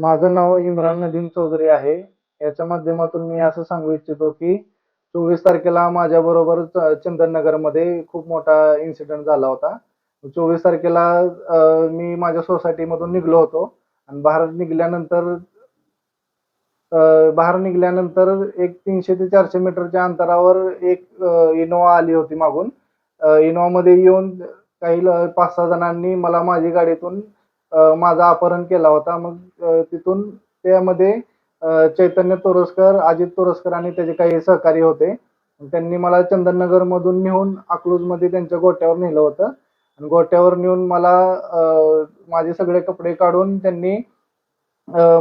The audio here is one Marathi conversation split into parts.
माझं नाव इम्रान नदीम चौधरी आहे. याच्या माध्यमातून मी असं सांगू इच्छितो की चोवीस तारखेला माझ्या बरोबर चंदननगरमध्ये खूप मोठा इन्सिडेंट झाला होता. चोवीस तारखेला मी माझ्या सोसायटीमधून निघलो होतो. आणि बाहेर निघाल्यानंतर बाहेर निघाल्यानंतर एक तीनशे ते चारशे मीटरच्या अंतरावर एक इनोवा आली होती मागून. इनोवामध्ये येऊन काही ल- पाच सहा जणांनी मला माझी गाडीतून माझं अपहरण केला होता. मग तिथून त्यामध्ये चैतन्य तोरसकर अजित तोरसकर आणि त्याचे काही सहकारी होते. त्यांनी मला चंदननगर मधून नेऊन अकलूजमध्ये त्यांच्या गोट्यावर नेलं होतं. आणि गोट्यावर नेऊन मला माझे सगळे कपडे काढून त्यांनी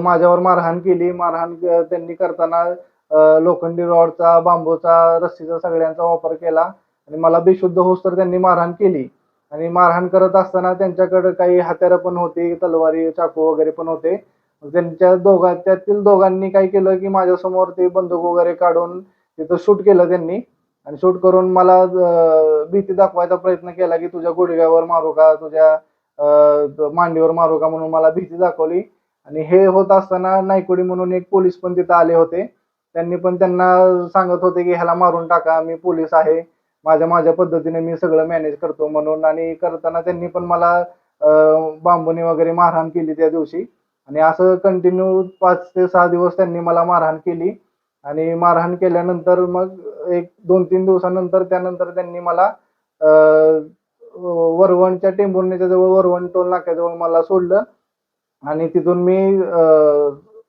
माझ्यावर मारहाण केली. मारहाण त्यांनी करताना लोखंडी रॉडचा बांबूचा रस्सीचा सगळ्यांचा वापर केला. आणि मला बेशुद्ध होस तर त्यांनी मारहाण केली. आणि मारहाण करत असताना त्यांच्याकडे काही हत्यारं पण होती तलवारी चाकू वगैरे पण होते. त्यांच्या दोघा त्यातील दोघांनी काय केलं की माझ्यासमोर ते बंदूक वगैरे काढून तिथं शूट केलं त्यांनी. आणि शूट करून मला भीती दाखवायचा प्रयत्न केला की तुझ्या गुडघ्यावर मारू का तुझ्या मांडीवर मारू का म्हणून मला भीती दाखवली. आणि हे होत असताना नायकोडी म्हणून एक पोलीस पण तिथं आले होते. त्यांनी पण त्यांना सांगत होते की ह्याला मारून टाका मी पोलीस आहे. माझ्या माझ्या पद्धतीने मी सगळं मॅनेज करतो म्हणून आणि करताना त्यांनी पण मला बांबूने वगैरे मारहाण केली त्या दिवशी. आणि असं कंटिन्यू पाच ते सहा दिवस त्यांनी मला मारहाण केली. आणि मारहाण केल्यानंतर मग एक दोन तीन दिवसानंतर त्यानंतर त्यांनी मला वरवणच्या टेंभुर्णीच्या जवळ वरवण टोल नाक्याजवळ मला सोडलं. आणि तिथून मी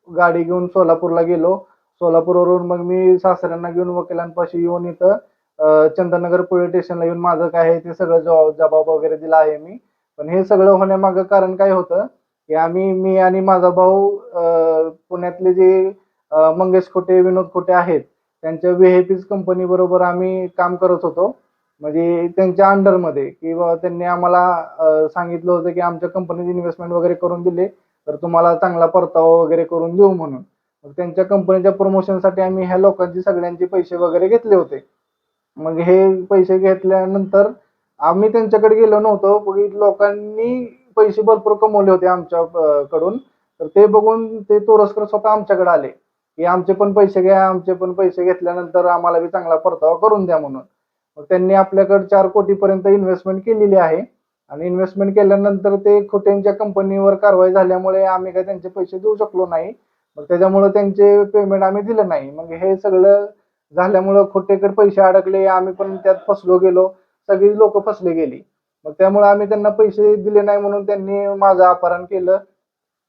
गाडी घेऊन सोलापूरला गेलो. सोलापूरवरून मग मी सासऱ्यांना घेऊन वकिलांपाशी येऊन इथं चंदननगर पोलीस स्टेशनला येऊन माझं काय आहे ते सगळं जबाब जबाब वगैरे दिला आहे मी. पण हे सगळं होण्यामागं कारण काय होतं की आम्ही मी आणि माझा भाऊ पुण्यातले जे मंगेश खोटे विनोद खोटे आहेत त्यांच्या व्हीआयपीज कंपनी बरोबर आम्ही काम करत होतो. म्हणजे त्यांच्या अंडरमध्ये की बाबा त्यांनी आम्हाला सांगितलं होतं की आमच्या कंपनीत इन्व्हेस्टमेंट वगैरे करून दिले तर तुम्हाला चांगला परतावा वगैरे करून देऊ म्हणून. मग त्यांच्या कंपनीच्या प्रमोशनसाठी आम्ही ह्या लोकांची सगळ्यांचे पैसे वगैरे घेतले होते. मग हे पैसे घेतल्यानंतर आम्ही त्यांच्याकडे गेलो नव्हतो. पण लोकांनी पैसे भरपूर कमवले होते आमच्याकडून तर ते बघून ते तोरसकर स्वतः आमच्याकडे आले. की आमचे पण पैसे घ्या आमचे पण पैसे घेतल्यानंतर आम्हाला बी चांगला परतावा करून द्या म्हणून. मग त्यांनी आपल्याकडे चार कोटीपर्यंत इन्व्हेस्टमेंट केलेली आहे. आणि इन्व्हेस्टमेंट केल्यानंतर ते खोट्यांच्या कंपनीवर कारवाई झाल्यामुळे आम्ही काय त्यांचे पैसे देऊ शकलो नाही. मग त्याच्यामुळे त्यांचे पेमेंट आम्ही दिलं नाही. मग हे सगळं झाल्यामुळं खोटेकडे पैसे अडकले आम्ही पण त्यात फसलो गेलो सगळी लोक फसले गेली. मग त्यामुळे आम्ही त्यांना पैसे दिले नाही म्हणून त्यांनी माझं अपहरण केलं.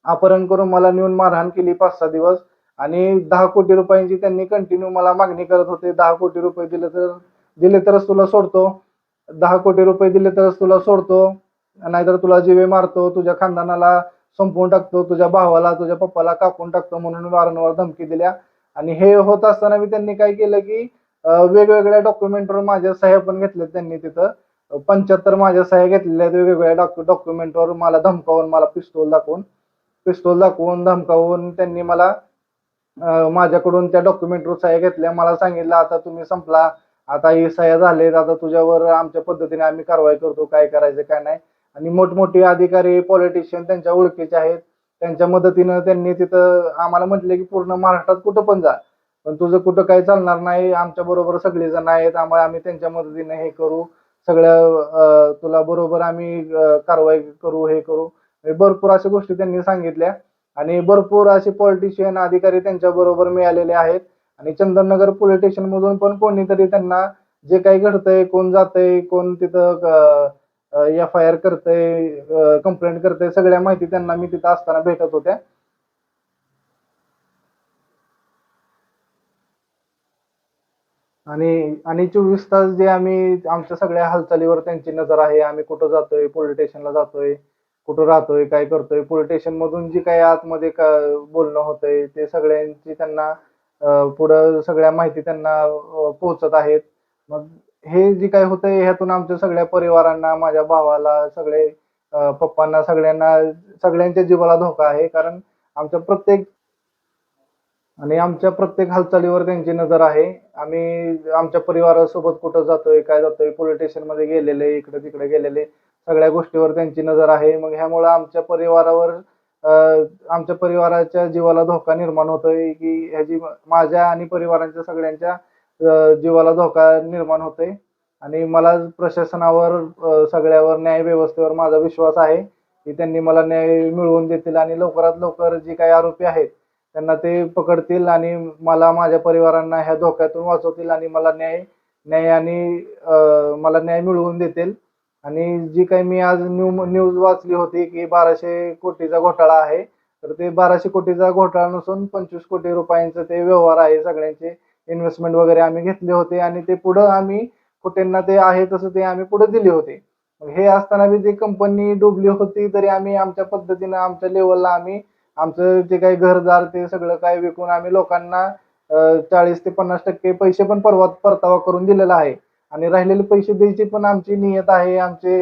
अपहरण करून मला नेऊन मारहाण केली पाच सहा दिवस. आणि दहा कोटी रुपयांची त्यांनी कंटिन्यू मला मागणी करत होते. दहा कोटी रुपये दिले तर दिले तरच तुला सोडतो. दहा कोटी रुपये दिले तरच तुला सोडतो. नाहीतर तुला जीवे मारतो तुझ्या खानदानाला संपवून टाकतो तुझ्या भावाला तुझ्या पप्पाला कापून टाकतो म्हणून वारंवार धमकी दिल्या. आणि हे होत असताना मी त्यांनी काय केलं की वेगवेगळ्या डॉक्युमेंटवर माझ्या सह्या पण घेतल्या त्यांनी तिथं. पंच्याहत्तर माझ्या सह्या घेतलेल्या आहेत वेगवेगळ्या डॉक्यु डॉक्युमेंटवर मला धमकावून मला पिस्तोल दाखवून पिस्तोल दाखवून धमकावून त्यांनी मला माझ्याकडून त्या डॉक्युमेंटवर सह्या घेतल्या. मला सांगितलं आता तुम्ही संपला. आता हे सह्या झालेत. आता तुझ्यावर आमच्या पद्धतीने आम्ही कारवाई करतो. काय करायचं काय नाही. आणि मोठमोठे अधिकारी पॉलिटिशियन त्यांच्या ओळखीचे आहेत. त्यांच्या मदतीनं त्यांनी तिथं आम्हाला म्हटले की पूर्ण महाराष्ट्रात कुठं पण जा. पण तुझं कुठं काही चालणार नाही आमच्या बरोबर सगळेजण आहेत आम्हाला आम्ही त्यांच्या मदतीने हे करू. सगळ्या तुला बरोबर आम्ही कारवाई करू हे करू. भरपूर अशा गोष्टी त्यांनी सांगितल्या. आणि भरपूर असे पॉलिटिशियन अधिकारी त्यांच्या बरोबर मिळालेले आहेत. आणि चंदननगर पोलीस स्टेशन मधून पण कोणीतरी त्यांना जे काही घडतंय कोण जातंय कोण तिथं एफ आय आर करतय कंप्लेंट करतय सगळ्या माहिती त्यांना मी तिथं असताना भेटत होत्या. आणि आणि चोवीस तास जे आम्ही आमच्या सगळ्या हालचालीवर त्यांची नजर आहे. आम्ही कुठं जातोय पोलीस स्टेशनला जातोय कुठं राहतोय काय करतोय. पोलीस स्टेशन मधून जी काही आतमध्ये का बोलणं होतंय ते सगळ्यांची त्यांना पुढं सगळ्या माहिती त्यांना पोहोचत आहेत. मग हे जे काय होतंय ह्यातून आमच्या सगळ्या परिवारांना माझ्या भावाला सगळे पप्पांना सगळ्यांना सगळ्यांच्या जीवाला धोका आहे. कारण आमच्या प्रत्येक आणि आमच्या प्रत्येक हालचालीवर त्यांची नजर आहे. आम्ही आमच्या परिवारासोबत कुठं जातोय काय जातोय पोलीस स्टेशनमध्ये गेलेले इकडे तिकडे गेलेले सगळ्या गोष्टीवर त्यांची नजर आहे. मग ह्यामुळं आमच्या परिवारावर आमच्या परिवाराच्या जीवाला धोका निर्माण होतोय की ह्याची माझ्या आणि परिवारांच्या सगळ्यांच्या जीवाला धोका निर्माण होतोय. आणि मला प्रशासनावर सगळ्यावर न्याय व्यवस्थेवर माझा विश्वास आहे की त्यांनी मला न्याय मिळवून देतील आणि लवकरात लवकर जे काही आरोपी आहेत त्यांना ते पकडतील आणि मला माझ्या परिवारांना ह्या धोक्यातून वाचवतील आणि मला न्याय न्याय आणि मला न्याय मिळवून देतील. आणि जी काही मी आज न्यू न्यूज वाचली होती की बाराशे कोटीचा घोटाळा आहे तर ते बाराशे कोटीचा घोटाळा नसून पंचवीस कोटी रुपयांचं ते व्यवहार आहे सगळ्यांचे. इन्व्हेस्टमेंट वगैरे आम्ही घेतले होते आणि ते पुढं आम्ही कुठेंना ते आहे तसं ते आम्ही पुढे दिले होते. मग हे असताना बी ती कंपनी डुबली होती तरी आम्ही आमच्या पद्धतीनं आमच्या लेवलला आम्ही आमचं जे काही घरदार ते सगळं काय विकून आम्ही लोकांना चाळीस ते पन्नास टक्के पैसे पण परवा परतावा करून दिलेला आहे. आणि राहिलेले पैसे द्यायची पण आमची नियत आहे आमचे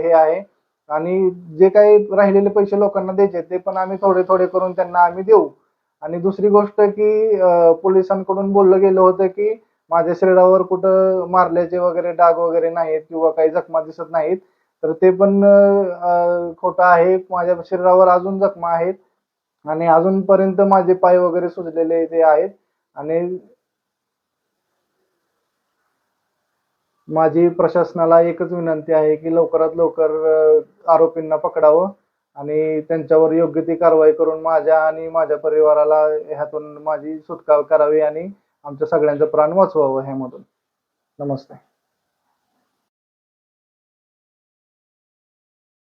हे आहे. आणि जे काही राहिलेले पैसे लोकांना द्यायचे ते पण आम्ही थोडे थोडे करून त्यांना आम्ही देऊ. आणि दुसरी गोष्ट की पोलिसांकडून बोललं गेलं होतं की माझ्या शरीरावर कुठं मारल्याचे वगैरे डाग वगैरे नाहीत किंवा काही जखमा दिसत नाहीत तर ते पण खोटं आहे. माझ्या शरीरावर अजून जखमा आहेत आणि अजूनपर्यंत माझे पाय वगैरे सुजलेले ते आहेत आणि माझी प्रशासनाला एकच विनंती आहे की लवकरात लवकर आरोपींना पकडावं. आणि त्यांच्यावर योग्य ती कारवाई करून माझ्या आणि माझ्या परिवाराला ह्यातून माझी सुटका करावी आणि आमच्या सगळ्यांचं प्राण वाचवावं ह्यामधून. नमस्ते.